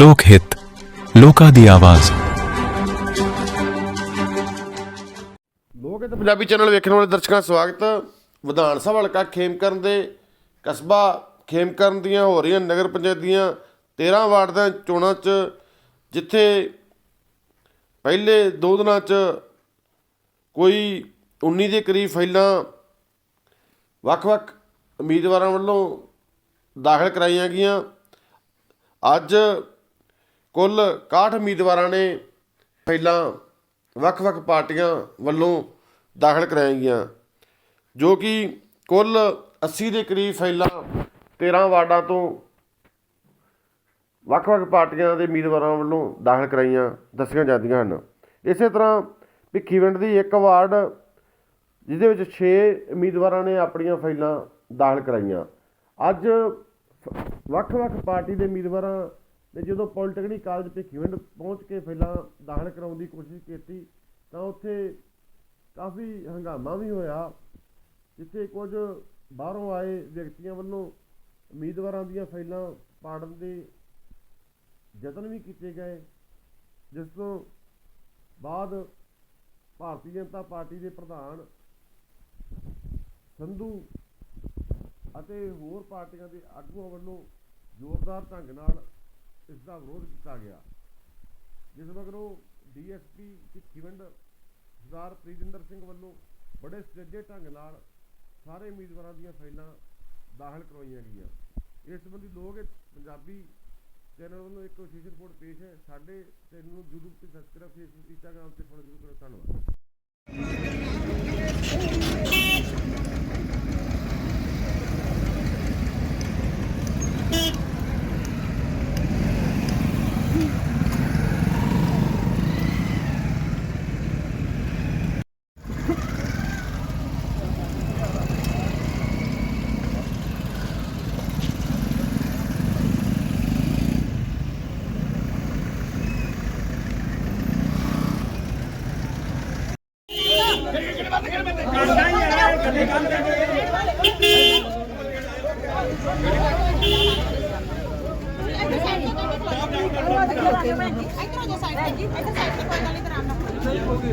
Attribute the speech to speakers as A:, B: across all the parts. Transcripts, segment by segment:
A: ਲੋਕ ਹਿੱਤ, ਲੋਕਾਂ ਦੀ ਆਵਾਜ਼।
B: ਲੋਕ ਹਿੱਤ ਪੰਜਾਬੀ ਚੈਨਲ ਵੇਖਣ ਵਾਲੇ ਦਰਸ਼ਕਾਂ ਸਵਾਗਤ। ਵਿਧਾਨ ਸਭਾ ਹਲਕਾ ਖੇਮਕਰਨ ਦੇ ਕਸਬਾ ਖੇਮਕਰਨ ਦੀਆਂ ਹੋ ਰਹੀਆਂ ਨਗਰ ਪੰਚਾਇਤ ਦੀਆਂ 13 ਵਾਰਡ ਦੀਆਂ ਚੋਣਾਂ 'ਚ, ਜਿੱਥੇ ਪਹਿਲੇ ਦੋ ਦਿਨਾਂ 'ਚ ਕੋਈ 19 ਦੇ ਕਰੀਬ ਫਾਈਲਾਂ ਵੱਖ-ਵੱਖ ਉਮੀਦਵਾਰਾਂ ਵੱਲੋਂ ਦਾਖਲ ਕਰਾਈਆਂ ਗਈਆਂ। ਅੱਜ ਕੁੱਲ 61 ਉਮੀਦਵਾਰਾਂ ਨੇ ਫਾਈਲਾਂ ਵੱਖ-ਵੱਖ ਪਾਰਟੀਆਂ ਵੱਲੋਂ ਦਾਖਲ ਕਰਾਈਆਂ ਗਈਆਂ, ਜੋ ਕਿ ਕੁੱਲ 80 ਦੇ ਕਰੀਬ ਫਾਈਲਾਂ 13 ਵਾਰਡਾਂ ਤੋਂ ਵੱਖ-ਵੱਖ ਪਾਰਟੀਆਂ ਦੇ ਉਮੀਦਵਾਰਾਂ ਵੱਲੋਂ ਦਾਖਲ ਕਰਾਈਆਂ ਦੱਸੀਆਂ ਜਾਂਦੀਆਂ ਹਨ। ਇਸੇ ਤਰ੍ਹਾਂ ਭਿੱਖੀਵਿੰਡ ਦੀ ਇੱਕ ਵਾਰਡ, ਜਿਹਦੇ ਵਿੱਚ 6 ਉਮੀਦਵਾਰਾਂ ਨੇ ਆਪਣੀਆਂ ਫਾਈਲਾਂ ਦਾਖਲ ਕਰਾਈਆਂ। ਅੱਜ ਵੱਖ-ਵੱਖ ਪਾਰਟੀ ਦੇ ਉਮੀਦਵਾਰਾਂ ਨੇ ਜਦੋਂ ਪੋਲੀਟੈਕਨਿਕ ਕਾਲਜ ਭਿੱਖੀਵਿੰਡ ਪਹੁੰਚ ਕੇ ਫਾਈਲਾਂ ਦਾਖਲ ਕਰਾਉਣ ਦੀ ਕੋਸ਼ਿਸ਼ ਕੀਤੀ, ਤਾਂ ਉੱਥੇ ਕਾਫੀ ਹੰਗਾਮਾ ਵੀ ਹੋਇਆ, ਜਿੱਥੇ ਕੁਝ ਬਾਹਰੋਂ ਆਏ ਵਿਅਕਤੀਆਂ ਵੱਲੋਂ ਉਮੀਦਵਾਰਾਂ ਦੀਆਂ ਫਾਈਲਾਂ ਪਾੜਨ ਦੇ ਯਤਨ ਵੀ ਕੀਤੇ ਗਏ, ਜਿਸ ਤੋਂ ਬਾਅਦ ਭਾਰਤੀ ਜਨਤਾ ਪਾਰਟੀ ਦੇ ਪ੍ਰਧਾਨ ਸੰਧੂ ਅਤੇ ਹੋਰ ਪਾਰਟੀਆਂ ਦੇ ਆਗੂਆਂ ਵੱਲੋਂ ਜ਼ੋਰਦਾਰ ਢੰਗ ਨਾਲ ਇਸ ਦਾ ਵਿਰੋਧ ਕੀਤਾ ਗਿਆ। ਜਿਸ ਮਗਰੋਂ ਡੀਐਸਪੀ ਭਿੱਖੀਵਿੰਡ ਸਰਦਾਰ ਪ੍ਰੀਤਿੰਦਰ ਸਿੰਘ ਵੱਲੋਂ ਬੜੇ ਸੁਚੱਜੇ ਢੰਗ ਨਾਲ ਸਾਰੇ ਉਮੀਦਵਾਰਾਂ ਦੀਆਂ ਫਾਈਲਾਂ ਦਾਖਲ ਕਰਵਾਈਆਂ ਗਈਆਂ। ਇਸ ਸੰਬੰਧੀ ਲੋਕ ਪੰਜਾਬੀ ਚੈਨਲ ਵੱਲੋਂ ਇੱਕ ਵਿਸ਼ੇਸ਼ ਰਿਪੋਰਟ ਪੇਸ਼ ਹੈ। ਸਾਡੇ ਚੈਨਲ ਨੂੰ YouTube ਤੇ ਸਬਸਕ੍ਰਾਈਬ ਫੇਸਬੁੱਕ ਇੰਸਟਾਗ੍ਰਾਮ ਤੇ ਫੋਲੋ ਜ਼ਰੂਰ ਕਰੋ ਧੰਨਵਾਦ।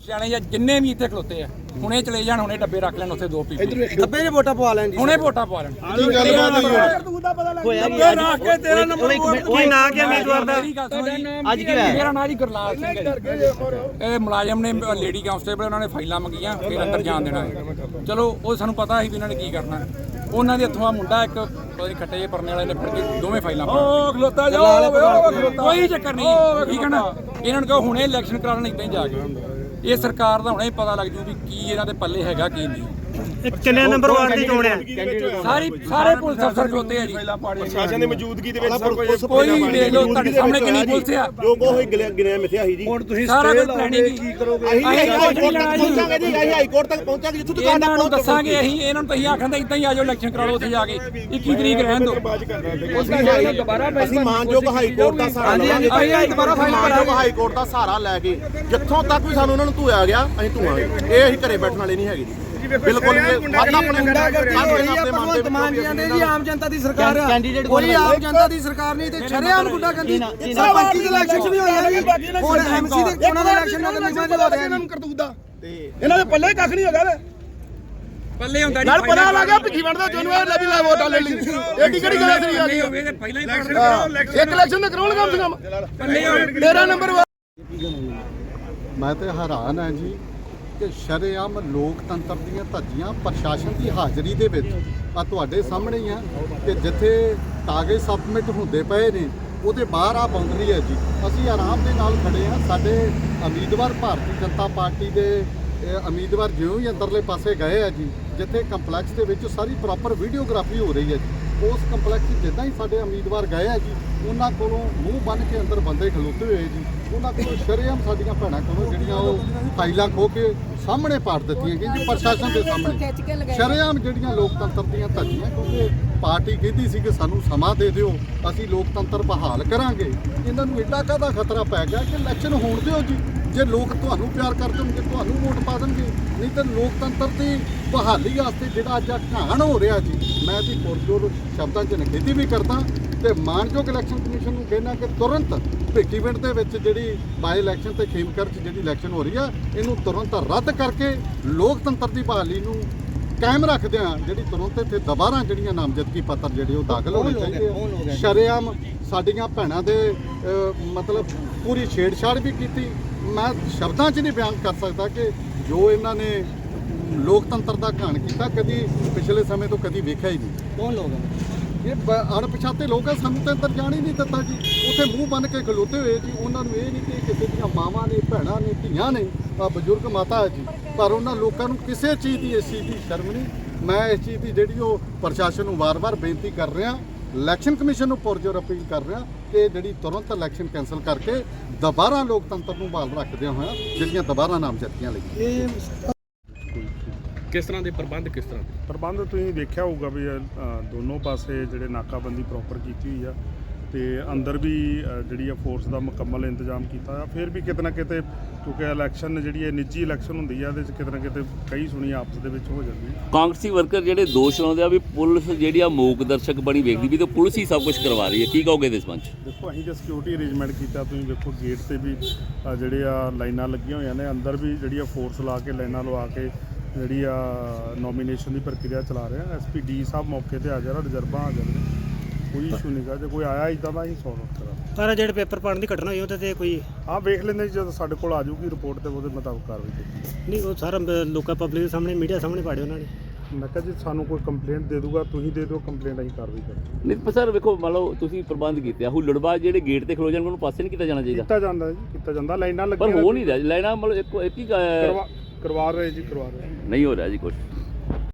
C: ਸਿਆਣੇ ਜਾਂ ਜਿੰਨੇ ਵੀ ਇੱਥੇ ਖਲੋਤੇ ਆ ਹੁਣੇ ਚਲੇ ਜਾਣ ਹੁਣੇ ਡੱਬੇ ਰੱਖ ਲੈਣ ਉੱਥੇ ਦੋ ਪੀਪੇ
D: ਡੱਬੇ 'ਚ ਵੋਟਾਂ ਪਵਾ ਲੈਣ ਜੀ
C: ਹੁਣੇ ਵੋਟਾਂ ਪਾ ਲੈਣ।
D: ਹੋਇਆ ਜੀ
E: ਡੱਬੇ ਰੱਖ ਕੇ ਤੇਰਾ ਨੰਬਰ
D: ਕੀ ਨਾਂ ਕੀ ਉਮੀਦਵਾਰ ਦਾ
C: ਮੇਰੀ ਗੱਲ ਸੁਣੋ ਜੀ।
D: ਅੱਜ ਕੀ ਹੋਇਆ?
C: ਮੇਰਾ ਨਾਂ ਜੀ ਗੁਰਲਾਲ ਸਿੰਘ ਹੈ ਜੀ। ਇਹ ਮੁਲਾਜ਼ਮ ਨੇ ਲੇਡੀ ਕਾਂਸਟੇਬਲ ਉਹਨਾਂ ਨੇ ਫਾਈਲਾਂ ਮੰਗੀਆਂ ਫਿਰ ਅੰਦਰ ਜਾਣ ਦੇਣਾ ਹੈ। ਚਲੋ ਉਹ ਸਾਨੂੰ ਪਤਾ ਸੀ ਵੀ ਇਹਨਾਂ ਨੇ ਕੀ ਕਰਨਾ। ਉਹਨਾਂ ਦੇ ਹੱਥੋਂ ਆ ਮੁੰਡਾ ਇੱਕ ਪਤਾ ਨੀ ਖੱਟੇ ਜਿਹੇ ਪਰਨੇ ਵਾਲੇ ਨੇ ਫੜ ਕੇ ਦੋਵੇਂ ਫਾਈਲਾਂ
E: ਉਹ ਖਲੋਤਾ ਜਾਓ
C: ਕੋਈ ਚੱਕਰ ਨਹੀਂ ਠੀਕ ਹੈ ਨਾ? ਇਹਨਾਂ ਨੂੰ ਕਹੋ ਹੁਣੇ ਇਲੈਕਸ਼ਨ ਕਰਾਉਣ ਇਦਾਂ ਹੀ ਜਾ ਕੇ। ਇਹ ਸਰਕਾਰ ਦਾ ਹੁਣੇ ਪਤਾ ਲੱਗ ਜੂ ਵੀ ਕੀ ਇਹਨਾਂ ਦੇ ਪੱਲੇ ਹੈਗਾ ਕੀ ਨਹੀਂ।
D: ਕਿੰਨੇ ਨੰਬਰ ਵਾਰਡ ਦੀ ਚੋਣ ਹੈ?
C: ਸਾਰੀ ਸਾਰੇ ਪੁਲਿਸ ਅਫਸਰ ਖਲੋਤੇ ਆ ਜੀ।
F: ਪ੍ਰਸ਼ਾਸਨ ਦੀ ਮੌਜੂਦਗੀ ਦੇ ਵਿੱਚ ਸਭ ਕੁਝ
C: ਕੋਈ ਵੀ ਦੇਖ ਲਓ ਤੁਹਾਡੇ ਸਾਹਮਣੇ ਕਿੰਨੀ ਪੁਲਿਸ ਆ।
F: ਜੋ ਕੋ ਹੋਈ ਗਿਣਿਆ ਮਿਥਿਆ ਸੀ ਜੀ।
E: ਹੁਣ ਤੁਸੀਂ
C: ਸਾਰਾ ਕੁਝ ਪਲੈਨਿੰਗ ਕੀ ਕਰੋਗੇ?
F: ਅਸੀਂ ਹਾਈ ਕੋਰਟ ਤੱਕ ਪਹੁੰਚਾਂਗੇ ਜੀ ਅਸੀਂ ਹਾਈ ਕੋਰਟ ਤੱਕ ਪਹੁੰਚਾਂਗੇ ਜਿੱਥੋਂ ਤੱਕ
C: ਇਹਨਾਂ ਨੂੰ ਦੱਸਾਂਗੇ ਅਸੀਂ ਇਹਨਾਂ ਨੂੰ ਤਾਂ ਅਸੀਂ ਆਖਾਂਦੇ ਇਦਾਂ ਹੀ ਆਜੋ ਇਲੈਕਸ਼ਨ ਕਰਾ ਲਓ ਉੱਥੇ ਜਾ ਕੇ। 21 ਤਰੀਕ ਰਹਿਣ ਦਿਓ।
F: ਅਸੀਂ ਮਾਨਯੋਗ ਹਾਈ ਕੋਰਟ ਦਾ ਸਹਾਰਾ ਲਵਾਂਗੇ।
C: ਅਸੀਂ ਦੁਬਾਰਾ ਫਾਈਲ
F: ਮਾਨਯੋਗ ਹਾਈ ਕੋਰਟ ਦਾ ਸਹਾਰਾ ਲੈ ਕੇ ਜਿੱਥੋਂ ਤੱਕ ਵੀ ਸਾਨੂੰ ਉਹਨਾਂ ਨੂੰ ਧੂਆ ਗਿਆ ਅਸੀਂ ਧੂਆਂਗੇ। ਇਹ ਅਸੀਂ ਘਰੇ ਬੈਠਣ ਵਾਲੇ ਨਹੀਂ ਹੈਗੇ ਜੀ। ਬਿਲਕੁਲ
D: ਭਗਵੰਤ ਮਾਨ ਜੀ ਆਂਦੇ ਜੀ ਆਮ ਜਨਤਾ ਦੀ ਸਰਕਾਰ ਆ। ਕੋਈ ਆਮ ਜਨਤਾ ਦੀ ਸਰਕਾਰ ਨਹੀਂ ਤੇ ਸ਼ਰੇਆਮ ਗੁੱਡਾ ਕਰਦੀ ਸਰਪੰਚੀ ਦੇ ਇਲੈਕਸ਼ਨ ਵੀ ਹੋਇਆ ਜੀ ਹੁਣ ਐਮਸੀ ਦੇ ਚੋਣਾਂ ਦਾ ਇਲੈਕਸ਼ਨ ਨਾਲ ਨਿਸ਼ਾਨ ਦੇ ਹੋਇਆ ਜੀ
E: ਕਰਤੂਦਾ ਇਹਨਾਂ ਦੇ ਪੱਲੇ ਕੱਖ ਨਹੀਂ ਹੈਗਾ ਵੇ
C: ਪੱਲੇ ਹੁੰਦਾ
E: ਨਾਲ ਪਤਾ ਲੱਗ ਗਿਆ ਭਿੱਖੀ ਵੰਡ ਦਾ ਜੋਨੂੰ ਇਹ ਲੈ ਵੀ ਲੈ ਵੋਟਾਂ ਲੈ ਲਈ। ਇਹ ਕੀ ਕਿਹੜੀ ਗੱਲ ਸਰੀ ਆ ਗਈ
C: ਹੋਵੇ ਤੇ ਪਹਿਲਾਂ ਹੀ
E: ਇੱਕ ਇਲੈਕਸ਼ਨ ਤਾਂ ਕਰਾਉਣ ਕੰਮ ਸੀ ਕੰਮ।
C: ਪੱਲੇ ਹੋਣ।
E: ਤੇਰਾ ਨੰਬਰ ਵਾ
G: ਮੈਂ ਤੇ ਹੈਰਾਨ ਹਾਂ ਜੀ। ਕਿ ਸ਼ਰੇਆਮ ਲੋਕਤੰਤਰ ਦੀਆਂ ਧੱਜੀਆਂ ਪ੍ਰਸ਼ਾਸਨ ਦੀ ਹਾਜ਼ਰੀ ਦੇ ਵਿੱਚ ਆ ਤੁਹਾਡੇ ਸਾਹਮਣੇ ਹੀ ਆ ਕਿ ਜਿੱਥੇ ਕਾਗਜ਼ ਸਬਮਿਟ ਹੁੰਦੇ ਪਏ ਨੇ, ਉਹਦੇ ਬਾਹਰ ਆ ਬਾਉਂਡਰੀ ਹੈ ਜੀ। ਅਸੀਂ ਆਰਾਮ ਦੇ ਨਾਲ ਖੜੇ ਆ ਸਾਡੇ ਉਮੀਦਵਾਰ ਭਾਰਤੀ ਜਨਤਾ ਪਾਰਟੀ ਦੇ ਉਮੀਦਵਾਰ ਜਿਉਂ ਹੀ ਅੰਦਰਲੇ ਪਾਸੇ ਗਏ ਆ ਜੀ, ਜਿੱਥੇ ਕੰਪਲੈਕਸ ਦੇ ਵਿੱਚ ਸਾਰੀ ਪ੍ਰੋਪਰ ਵੀਡੀਓਗ੍ਰਾਫੀ ਹੋ ਰਹੀ ਹੈ ਜੀ। ਉਸ ਕੰਪਲੈਕਸ 'ਚ ਜਿੱਦਾਂ ਹੀ ਸਾਡੇ ਉਮੀਦਵਾਰ ਗਏ ਆ ਜੀ, ਉਹਨਾਂ ਕੋਲੋਂ ਮੂੰਹ ਬੰਨ ਕੇ ਅੰਦਰ ਬੰਦੇ ਖਲੋਤੇ ਹੋਏ ਜੀ। ਉਹਨਾਂ ਕੋਲੋਂ ਸ਼ਰੇਆਮ ਸਾਡੀਆਂ ਭੈਣਾਂ ਕੋਲੋਂ ਜਿਹੜੀਆਂ ਉਹ ਫਾਈਲਾਂ ਖੋ ਕੇ ਸਾਹਮਣੇ ਪਾੜ ਦਿੱਤੀਆਂ ਗਈਆਂ ਜੀ, ਪ੍ਰਸ਼ਾਸਨ ਦੇ ਸਾਹਮਣੇ। ਸ਼ਰੇਆਮ ਜਿਹੜੀਆਂ ਲੋਕਤੰਤਰ ਦੀਆਂ ਧੱਜੀਆਂ, ਕਿਉਂਕਿ ਪਾਰਟੀ ਕਹਿੰਦੀ ਸੀ ਕਿ ਸਾਨੂੰ ਸਮਾਂ ਦੇ ਦਿਓ, ਅਸੀਂ ਲੋਕਤੰਤਰ ਬਹਾਲ ਕਰਾਂਗੇ। ਇਹਨਾਂ ਨੂੰ ਐਡਾ ਕਾਹਦਾ ਖਤਰਾ ਪੈ ਗਿਆ ਕਿ ਇਲੈਕਸ਼ਨ ਹੋਣ ਦਿਓ ਜੀ। ਜੇ ਲੋਕ ਤੁਹਾਨੂੰ ਪਿਆਰ ਕਰ ਦੇਣਗੇ ਤੁਹਾਨੂੰ ਵੋਟ ਪਾ ਦੇਣਗੇ, ਨਹੀਂ ਤਾਂ ਲੋਕਤੰਤਰ ਦੀ ਬਹਾਲੀ ਵਾਸਤੇ ਜਿਹੜਾ ਅੱਜ ਘਾਣ ਹੋ ਰਿਹਾ ਜੀ ਮੈਂ ਇਹਦੀ ਪੁਰਜੋਰ ਸ਼ਬਦਾਂ 'ਚ ਨਿਖੇਧੀ ਵੀ ਕਰਦਾ ਤੇ ਮਾਨਯੋਗ ਇਲੈਕਸ਼ਨ ਕਮਿਸ਼ਨ ਨੂੰ ਕਹਿਣਾ ਕਿ ਤੁਰੰਤ ਭਿੱਖੀਵਿੰਡ ਦੇ ਵਿੱਚ ਜਿਹੜੀ ਬਾਈ ਇਲੈਕਸ਼ਨ ਤੇ ਖੇਮਕਰ 'ਚ ਜਿਹੜੀ ਇਲੈਕਸ਼ਨ ਹੋ ਰਹੀ ਆ ਇਹਨੂੰ ਤੁਰੰਤ ਰੱਦ ਕਰਕੇ ਲੋਕਤੰਤਰ ਦੀ ਬਹਾਲੀ ਨੂੰ ਕਾਇਮ ਰੱਖਦਿਆਂ ਜਿਹੜੀ ਤੁਰੰਤ ਇੱਥੇ ਦੁਬਾਰਾ ਜਿਹੜੀਆਂ ਨਾਮਜ਼ਦਗੀ ਪੱਤਰ ਜਿਹੜੇ ਉਹ ਦਾਖਲ ਹੋਣੇ ਚਾਹੀਦੇ ਆ। ਸ਼ਰੇਆਮ ਸਾਡੀਆਂ ਭੈਣਾਂ ਦੇ ਮਤਲਬ ਪੂਰੀ ਛੇੜਛਾੜ ਵੀ ਕੀਤੀ। ਮੈਂ ਸ਼ਬਦਾਂ 'ਚ ਨਹੀਂ ਬਿਆਨ ਕਰ ਸਕਦਾ ਕਿ ਜੋ ਇਹਨਾਂ ਨੇ ਲੋਕਤੰਤਰ ਦਾ ਘਾਣ ਕੀਤਾ ਕਦੀ ਪਿਛਲੇ ਸਮੇਂ ਤੋਂ ਕਦੀ ਵੇਖਿਆ ਹੀ ਨਹੀਂ।
D: ਕੌਣ ਲੋਕ
G: ਇਹ ਬ- ਅਣਪਛਾਤੇ ਲੋਕ ਆ ਸਾਨੂੰ ਤਾਂ ਅੰਦਰ ਜਾਣ ਹੀ ਨਹੀਂ ਦਿੱਤਾ ਜੀ। ਉੱਥੇ ਮੂੰਹ ਬੰਨ ਕੇ ਖਲੋਤੇ ਹੋਏ ਜੀ। ਉਹਨਾਂ ਨੂੰ ਇਹ ਨਹੀਂ ਕਿ ਕਿਸੇ ਦੀਆਂ ਮਾਵਾਂ ਨੇ ਭੈਣਾਂ ਨੇ ਧੀਆਂ ਨੇ ਆ ਬਜ਼ੁਰਗ ਮਾਤਾ ਹੈ ਜੀ। ਪਰ ਉਹਨਾਂ ਲੋਕਾਂ ਨੂੰ ਕਿਸੇ ਚੀਜ਼ ਦੀ ਇਸ ਚੀਜ਼ ਦੀ ਸ਼ਰਮ ਨਹੀਂ। ਮੈਂ ਇਸ ਚੀਜ਼ ਦੀ ਜਿਹੜੀ ਉਹ ਪ੍ਰਸ਼ਾਸਨ ਨੂੰ ਵਾਰ-ਵਾਰ ਬੇਨਤੀ ਕਰ ਰਿਹਾ ਇਲੈਕਸ਼ਨ ਕਮਿਸ਼ਨ ਨੂੰ ਪੁਰਜੋਰ ਅਪੀਲ ਕਰ ਰਿਹਾ ਕਿ ਜਿਹੜੀ ਤੁਰੰਤ ਇਲੈਕਸ਼ਨ ਕੈਂਸਲ ਕਰਕੇ ਦੁਬਾਰਾ ਲੋਕਤੰਤਰ ਨੂੰ ਬਹਾਲ ਰੱਖਦਿਆਂ ਹੋਇਆ ਜਿਹੜੀਆਂ ਦੁਬਾਰਾ ਨਾਮਜ਼ਦਗੀਆਂ ਲਈ
D: ਇਹ
H: ਕਿਸ ਤਰ੍ਹਾਂ ਦੇ ਪ੍ਰਬੰਧ ਕਿਸ ਤਰ੍ਹਾਂ ਦੇ?
I: ਪ੍ਰਬੰਧ ਤੁਸੀਂ ਦੇਖਿਆ ਹੋਊਗਾ ਵੀ ਅ, ਦੋਨੋਂ ਪਾਸੇ ਜਿਹੜੇ ਨਾਕਾਬੰਦੀ ਪ੍ਰੋਪਰ ਕੀਤੀ ਹੋਈ ਆ ਤੇ ਅੰਦਰ ਵੀ ਅ, ਜਿਹੜੀ ਆ ਫੋਰਸ ਦਾ ਮੁਕੰਮਲ ਇੰਤਜ਼ਾਮ ਕੀਤਾ ਆ। ਫਿਰ ਵੀ ਕਿਤੇ ਨਾ ਕਿਤੇ ਕਿਉਂਕਿ ਇਲੈਕਸ਼ਨ ਜਿਹੜੀ ਹੈ ਨਿੱਜੀ ਇਲੈਕਸ਼ਨ ਹੁੰਦੀ ਆ ਇਹਦੇ ਚ ਕਿਤੇ ਨਾ ਕਿਤੇ ਕਈ ਸੁਣੀ ਆਪਸ ਦੇ ਵਿੱਚ ਹੋ ਜਾਂਦੀ ਹੈ
H: ਕਾਂਗਰਸੀ ਵਰਕਰ ਜਿਹੜੇ ਦੋਸ਼ ਲਾਉਂਦੇ ਆ ਵੀ ਪੁਲਿਸ ਜਿਹੜੀ ਆ ਮੂਕ ਦਰਸ਼ਕ ਬਣੀ ਵੇਖਦੀ ਵੀ ਤੇ ਪੁਲਿਸ ਹੀ ਸਭ ਕੁਝ ਕਰਵਾ ਰਹੀ ਹੈ। ਕੀ ਕਹੋਗੇ ਇਸ ਸੰਬੰਧ 'ਚ?
I: ਦੇਖੋ ਅਸੀਂ ਜੇ ਸਿਕਿਉਰਿਟੀ ਅਰੇਂਜਮੈਂਟ ਕੀਤਾ ਤੁਸੀਂ ਵੇਖੋ ਗੇਟ ਤੇ ਵੀ ਅ, ਜਿਹੜੇ ਆ ਲਾਈਨਾਂ ਲੱਗੀਆਂ ਹੋਈਆਂ ਨੇ ਅੰਦਰ ਵੀ ਜਿਹੜੀ ਆ ਫੋਰਸ ਲਾ ਕੇ ਲਾਈਨਾਂ ਲਵਾ ਕੇ ਜਿਹੜੀ ਆ ਨੋਮੀਨੇਸ਼ਨ ਦੀ ਪ੍ਰਕਿਰਿਆ ਚਲਾ ਰਹੇ ਆ। ਐਸਪੀ ਡੀ ਸਾਹਿਬ ਮੌਕੇ ਤੇ ਆ ਰਿਜ਼ਰਵਾਂ ਹਾਜ਼ਰ ਨੇ ਕੋਈ ਇਸ਼ੂ ਨਹੀਂਗਾ ਜੇ ਕੋਈ ਆਇਆ ਇਦਾਂ ਦਾ ਅਸੀਂ ਸੋਲਵ ਕਰਾਂਗੇ
D: ਪਰ ਜਿਹੜੇ ਪੇਪਰ ਪਾਣ ਦੀ ਘਟਨਾ ਹੋਈ ਉਹਦੇ ਤੇ ਕੋਈ
I: ਹਾਂ ਵੇਖ ਲੈਂਦੇ ਜੀ, ਜਦੋਂ ਸਾਡੇ ਕੋਲ ਆ ਜਾਊਗੀ ਰਿਪੋਰਟ ਤੇ ਉਹਦੇ ਮੁਤਾਬਕ ਕਾਰਵਾਈ ਕੀਤੀ
D: ਨਹੀਂ ਉਹ ਸਾਰਾ ਲੋਕਾਂ ਪਬਲਿਕ ਦੇ ਸਾਹਮਣੇ ਮੀਡੀਆ ਸਾਹਮਣੇ ਪਾੜਿਆ ਉਹਨਾਂ ਨੇ।
I: ਮੈਂ ਕਿਹਾ ਜੀ ਸਾਨੂੰ ਕੋਈ ਕੰਪਲੇਂਟ ਦੇ ਦੂਗਾ ਤੁਸੀਂ ਦੇ ਦਿਓ ਕੰਪਲੇਂਟ ਅਸੀਂ ਕਾਰਵਾਈ ਕਰਾਂਗੇ।
H: ਨਹੀਂ ਪਰ ਸਰ ਵੇਖੋ ਮੰਨ ਲਓ ਤੁਸੀਂ ਪ੍ਰਬੰਧ ਕੀਤੇ ਆ ਹੁੱਲੜਬਾਜ਼ ਜਿਹੜੇ ਗੇਟ ਤੇ ਖਲੋ ਜਾਣ ਉਹਨੂੰ ਪਾਸੇ ਨਹੀਂ ਕੀਤਾ ਜਾਣਾ ਚਾਹੀਦਾ।
I: ਕੀਤਾ ਜਾਂਦਾ ਜੀ ਕੀਤਾ ਜਾਂਦਾ ਲਾਈਨਾਂ
H: ਪਰ
I: ਲੱਗੀਆਂ
H: ਹੋ ਨਹੀਂ ਰਿਹਾ ਲੈਣਾ ਮਤਲਬ ਇੱਕ ਇੱਕ ਹੀ
I: ਕਰਵਾ ਕਰਵਾ ਰਹੇ ਜੀ ਕਰਵਾ ਰਹੇ।
H: ਨਹੀਂ ਹੋ ਰਿਹਾ ਜੀ ਕੁਝ